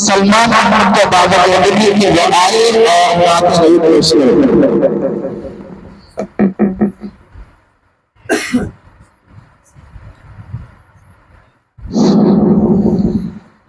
सलमान अहमद को दावा लगी कि वो आए और बात सही पेश करें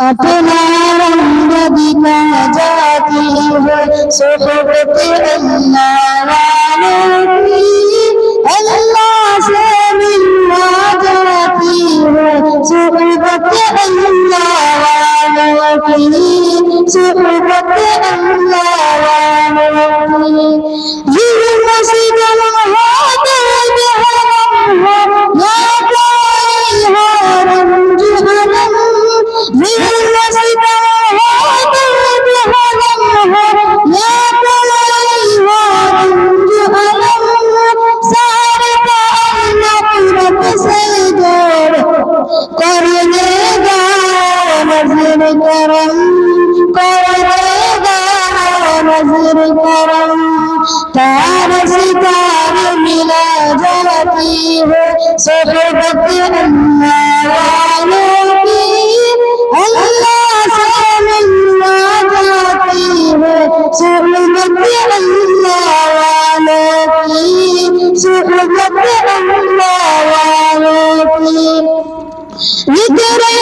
अपना रंग दिखा जाती है सोहबत अल्लाह वालों की अल्लाह Thank you. You did it!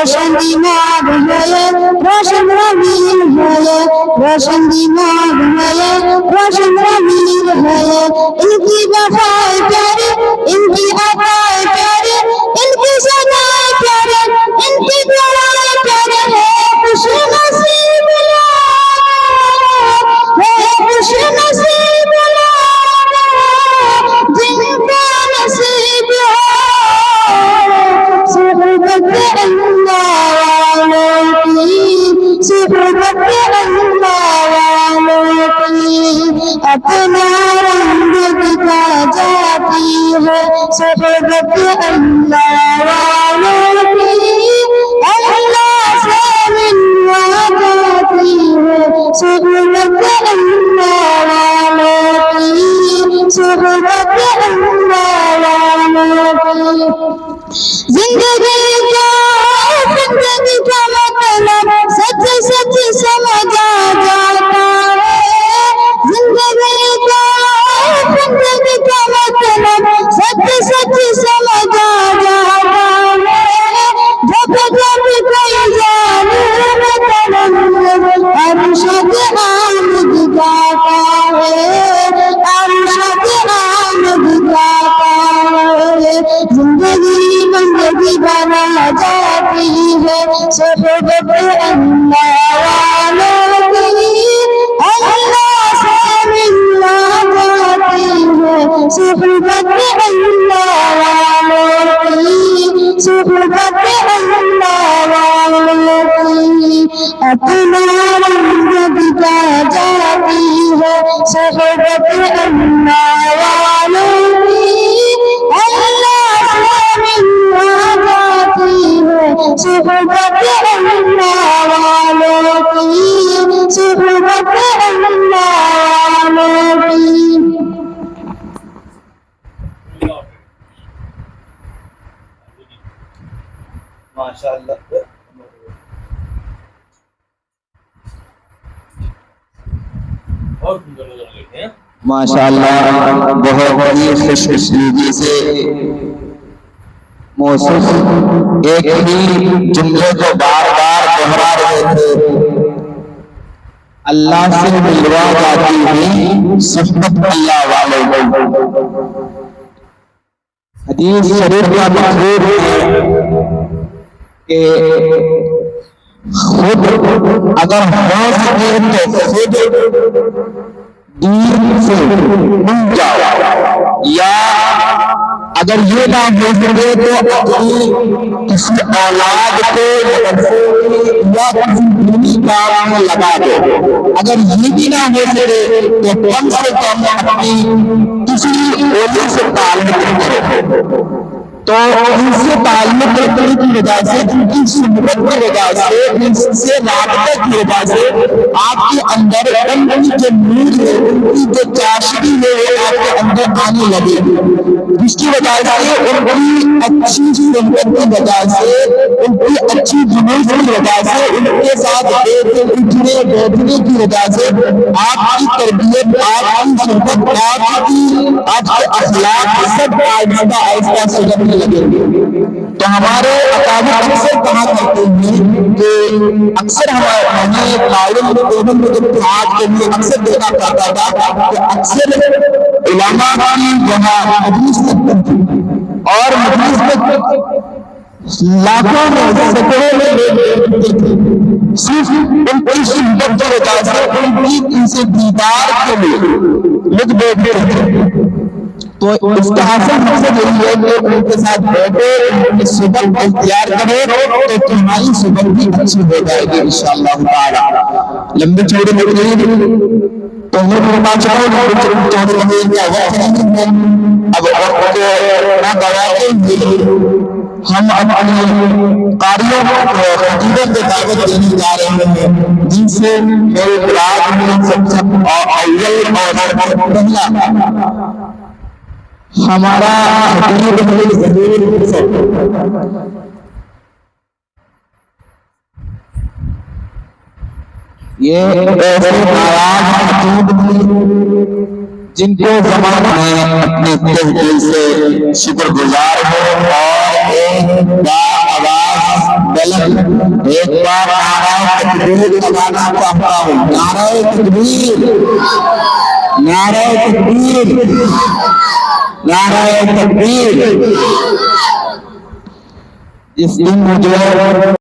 Roshan দিমাগ হলে রোশন রঙিন হলে রোশন দিমাগ হলে রোশন রঙিন হলে ইতি বসা अपना रंग दिखा जाती है सोहबत अल्लाह वालों की अल्लाह से मिलना जाती है सोहबत अल्लाह वालों की सोहबत अल्लाह वालों की जिंदगी का जिंदगी अपना रंग दिखा जाती है सोहबत अल्लाह वालों की अल्लाह से मिलना जाती है सोहबत अल्लाह बहुत सुंदर नज़र लेते हैं? माशाल्लाह, बहुत ही खुश से मोहसिस एक ही जुमले को बार बार दोहरा रहे थे। अल्लाह से मिलवा जाती हुई सुहबत अल्लाह वालों हदीस शरीफ का मकसूद है कि खुद अगर हो सके तो खुद दीन से मिल जाओ। या अगर ये ना हो सके तो अपनी किसी औलाद को या किसी दीनी काम में लगा दो। अगर ये भी ना हो सके तो कम से कम अपनी किसी ओली से ताल्लुक करो तो उनसे ताल्लुक रखने की वजह से सुन्नत की वजह से, उनसे राबते की वजह से आपके अंदर उनकी जो जो चाशगी है आपके अंदर आने लगे जिसकी वजह से उनकी अच्छी सुन्नत की वजह से उनकी अच्छी जुनूस की वजह से उनके साथ बैठने उठने बैठने की वजह से आपकी तरबियत, आपकी सुन्नत, आपकी आपके अखलाक सब आहिस्ता आहिस्ता सुधरने लगेंगे। तो हमारे अक्सर कहा करते हैं कि अक्सर हमारे हमें ताउल देवन जब आज के लिए अक्सर देखा जाता था कि अक्सर और लाखों में सिर्फ़ की से उनकी उनसे दीदार के लिए थे। तो इसका हासिल मकसद यही है कि उनके साथ बैठो सुबह इख्तियार करो तो तुम्हारी सुबह भी अच्छी हो जाएगी, इंशाअल्लाह ताला। लंबी चौड़ी तो का है गवाते हुए हम अपने कार्यों को खतीबों के दावत देने जा रहे हैं, जिनसे मेरे राज में सबसे अव्वल और पहला हमारा ये जिनको अपने दिल दिल से शुक्रगुजार हो और एक बार आवाज़ एक बार तकबीर लगाना चाहता हूँ। नारायण तकबीर जिस दिन मुझे